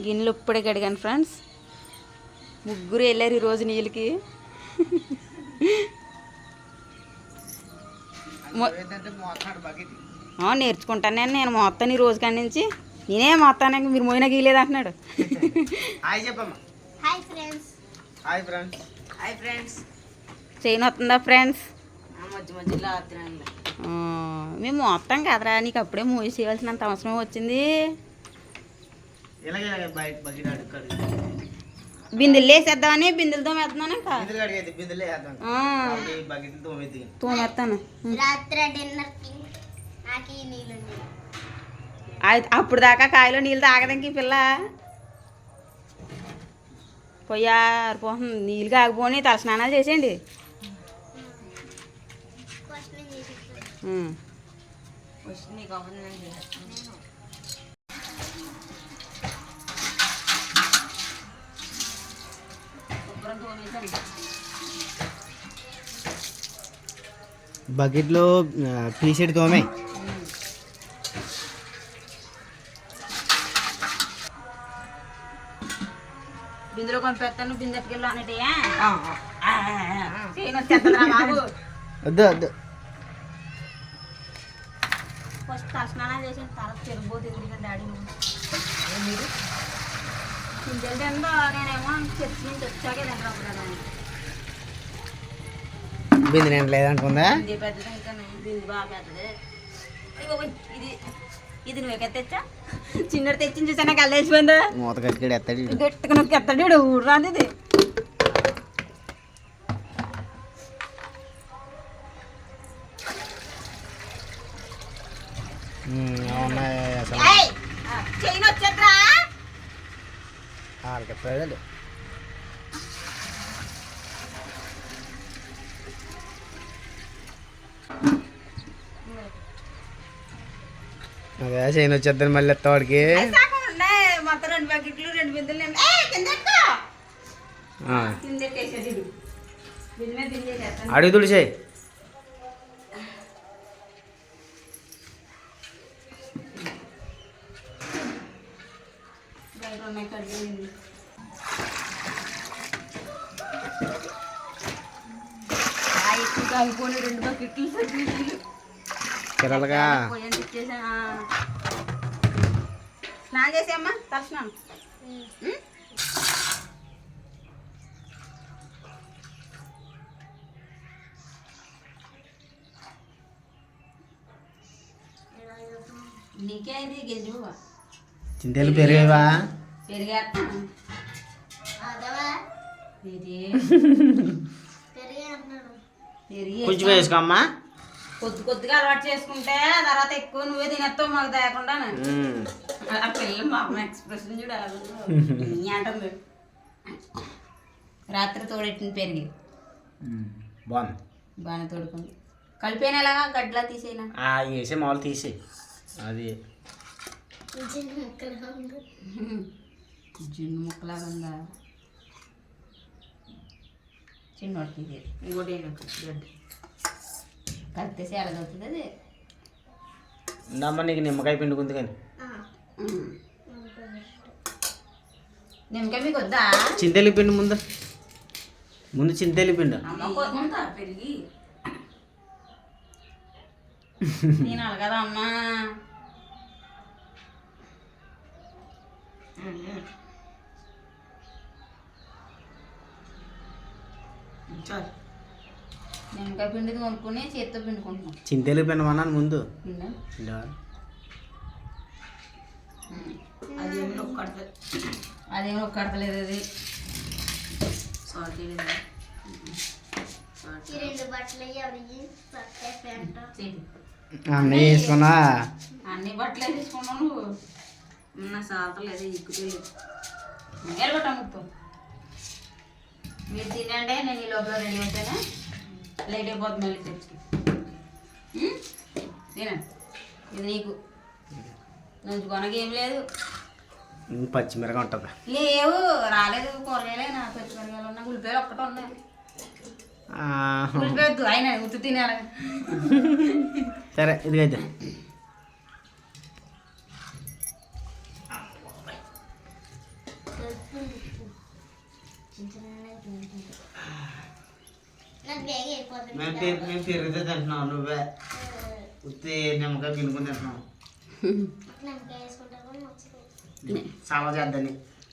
గిన్నెలు ఇప్పుడే కడిగాను ఫ్రెండ్స్. ముగ్గురు వెళ్ళారు ఈరోజు నీళ్ళకి. నేర్చుకుంటాను నేను నేను మొత్తాను ఈ రోజు కాడి నుంచి. నేనే మొత్తానికి మీరు మోయినా గీయలేదు అంటున్నాడు. హాయ్ చెప్పమ్మా. Hi friends. Hi friends. Hi friends. Chain వస్తుందా ఫ్రెండ్స్? మేము మొత్తం కదరా నీకు అప్పుడే మూవీ చేయాల్సినంత అవసరం వచ్చింది. ఇలాగే ఇలాగే బయట బకెట్ అడుగుతాడు బిందెలు వేసేద్దామని బిందెలతో వేస్తున్నాను ఇంకా బిందులు కడిగేది బిందులే వేద్దాం ఆ, కాబట్టి బకెట్ తోమేది తోమేస్తాను రాత్రి డిన్నర్ కి నాకు ఈ నీళ్ళు అది- అప్పుడు దాకా కాయలో నీళ్ళు తాగడానికి ఈ పిల్ల పొయ్యా అరిపోతుంది నీళ్ళు కాకపోని తల స్నానాలు చేసేయండి ఫస్ట్ నేను చేసేస్తాను ఉం. ఫస్ట్ నీకు బకెట్లో పీసెడ్ తోమే. బిందులో పంపిస్తాను బిందె ఎట్టుకెళ్ళు అన్నట్టయ్యా చేయను వచ్చేస్తుందిరా బాబు? వద్దు వద్దు. ఫస్ట్ తల స్నానాలు చేసిన తర్వాత తిరగబోతుంది ఎందుకంటే డాడీ తిందో నేనేమో చర్చి నుంచి వచ్చాకే కదా. బిందు నేను లేదనుకుందా ఇది పెద్దది ఇంకా ఇది బాగా పెద్దది. ఇది ఇది నువ్వు తెచ్చా? చిన్నది తెచ్చి చూసాను కళ్ళేసిపోయిందా మూత కట్టుకెడు ఎత్తాడు. గట్టిగా నొక్కి ఎత్తాడు ఊరాది ఇది. ఉమ్, అవునాయి అసలు చైన్ వచ్చేద్రా వాళ్ళకి ప్రజలు అదే చేయని వచ్చేద్దాను మళ్ళీ ఎత్తవాడికి మొత్తం రెండు బకెట్లు రెండు బిందెలు నిండా- ఏయ్, కింద ఎత్తు. కింద ఎట్టేసాడు వీడు. బిందె మీద బిందె చేస్తాను అడుగు తుడిచేయి ఉన్నాయి రెండు బకెట్లు స్నానం చేసేమ్మా తల స్నానం? నీకే ఇది గెలుపు చింతలు పెరిగేవా? పెరిగేస్తాను కొంచెం వేసుకోమ్మా. కొద్ది కొద్దిగా అలవాటు చేసుకుంటే తర్వాత ఎక్కువ నువ్వే తినేస్తావు మాకు తేకుండా. ఆ పిల్ల మా అమ్మ ఎక్స్ప్రెషన్ చూడు. అంటుంది రాత్రి తోడెట్టిన పెరిగి. బాగుంది. బాగానే తోడుకుంది. కలిపోయిన ఎలాగా? గడ్డలా తీసేనా? ఆ వేసే మామూలు తీసి అది. చిన్న ముక్కలు ఉంది జున్ను ముక్కలాగా ఉందా చిన్నోడికి ఇది ఇంకోటి గడ్డ. కలిపేసి ఎలాగవుతుంది అది. ఇందమ్మ నీకు నిమ్మకాయ పిండుకుంది కానీ. నిమ్మకాయ మీకు వద్దా? చింతలు పిండు ముందు. ముందు చింతలు పిండు. పెరిగి. తినాలి కదా అమ్మా. చాలు. నిమ్మకాయ పిండి కొనుక్కొని చేత్తో పిండుకుంటున్నాం. చింతలు పిండమన్నాను ముందు? అదేమి ఒక్కడితే అదేమో ఒక్కడతలేదు అది సాల్ట్. అన్నీ వేసుకున్నా అన్ని బట్టలే తీసుకున్నావు నువ్వు. నా సాతలేదు ఎక్కుతుంది ఎలగొట్ట ముప్పు మీరు తినండి నేను ఈ లోపల రెడీ అవుతాను? లేట్ అయిపోతుంది మళ్ళీ తెచ్చి? తినండి ఇది నీకు. నువ్వు కొనకేం లేదు. పచ్చిమిరక ఉంటుంది. లేవు రాలేదు కూరగాయలే నా పచ్చిమిరకాయలు ఉన్నా ఉల్లిపాయలు ఒక్కటే ఉన్నాయి. ఆయన ఉత్తు తినాలి. సరే ఇదిగైతే మేము మేము తింటున్నాం నువ్వే నిమ్మకాయ తింటున్నాం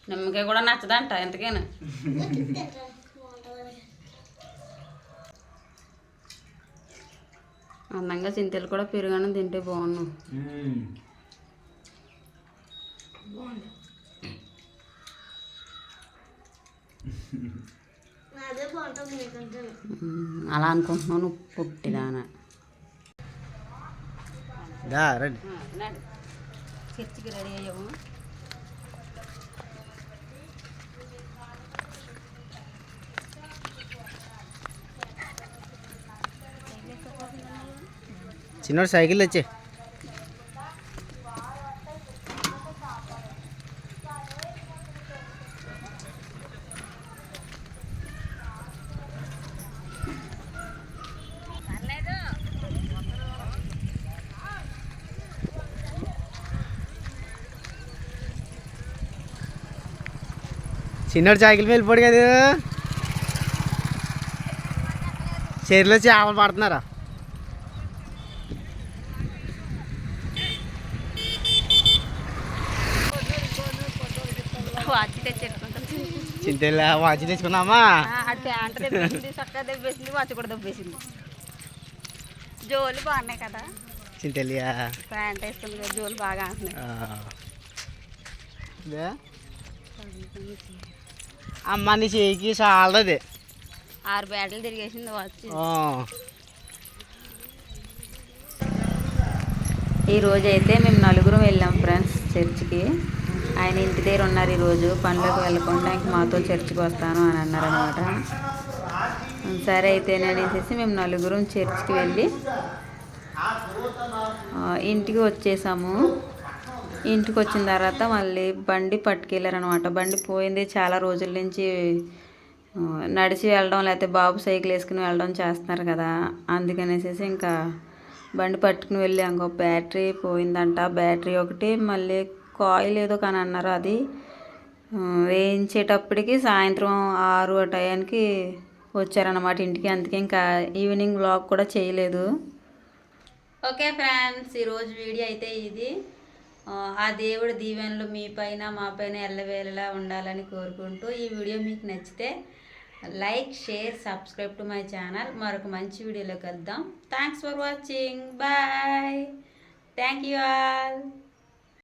నిమ్మకాయ కూడా నచ్చదంట ఎంతకైనా అందంగా చింతలు కూడా పెరుగు తింటే బాగున్నావు అలా అనుకుంటున్నాను పుట్టిదాన. దా రండి. చర్చికి రెడీ అయ్యాము. చిన్నోడు సైకిల్ వచ్చే చిన్నోడు సైకిల్ వెళ్ళిపోడు కదా. చెరులో చేపలు పడుతున్నారా? చింతేలా వాచి తెచ్చుకున్నామా? వాచ్ కూడా దెబ్బేసింది. జోలు బాగున్నాయి కదా. చింతలియా ప్యాంట్ వేసుకుంది కదా జోలు బాగా అంటున్నాయి అమ్మ నీ చేయికి చాలది. ఆరు బ్యాటలు తిరిగేసింది వాచ్ ఈ రోజు అయితే మేము నలుగురం వెళ్ళాం ఫ్రెండ్స్ చర్చికి. ఆయన ఇంటి దగ్గర ఉన్నారు ఈరోజు పనులకు వెళ్ళకుండా ఇంక మాతో చర్చికి వస్తాను అని అన్నారనమాట సరే అయితే అనేసి మేము నలుగురం చర్చికి వెళ్ళి ఆ, ఇంటికి వచ్చేసాము. ఇంటికి వచ్చిన తర్వాత మళ్ళీ బండి పట్టుకెళ్ళారనమాట. బండి పోయింది చాలా రోజుల నుంచి నడిచి వెళ్ళడం లేకపోతే బాబు సైకిల్ వేసుకుని వెళ్ళడం చేస్తున్నారు కదా. అందుకనేసి ఇంకా బండి పట్టుకుని వెళ్ళి. ఇంకో బ్యాటరీ పోయిందంట. బ్యాటరీ ఒకటి మళ్ళీ కాయిల్ ఏదో కానీ అన్నారు అది. వేయించేటప్పటికి సాయంత్రం ఆరు ఆ టయానికి వచ్చారన్నమాట ఇంటికి. అందుకే ఇంకా ఈవినింగ్ బ్లాగ్ కూడా చేయలేదు. ఓకే ఫ్రెండ్స్ ఈరోజు వీడియో అయితే ఇది. ఆ దేవుడి దీవెనలు మీ పైన మా పైన ఎల్లవేళలా ఉండాలని కోరుకుంటూ ఈ వీడియో మీకు నచ్చితే like share subscribe to my channel. మరొక మంచి వీడియోలో కలుద్దాం. Thanks for watching bye thank you all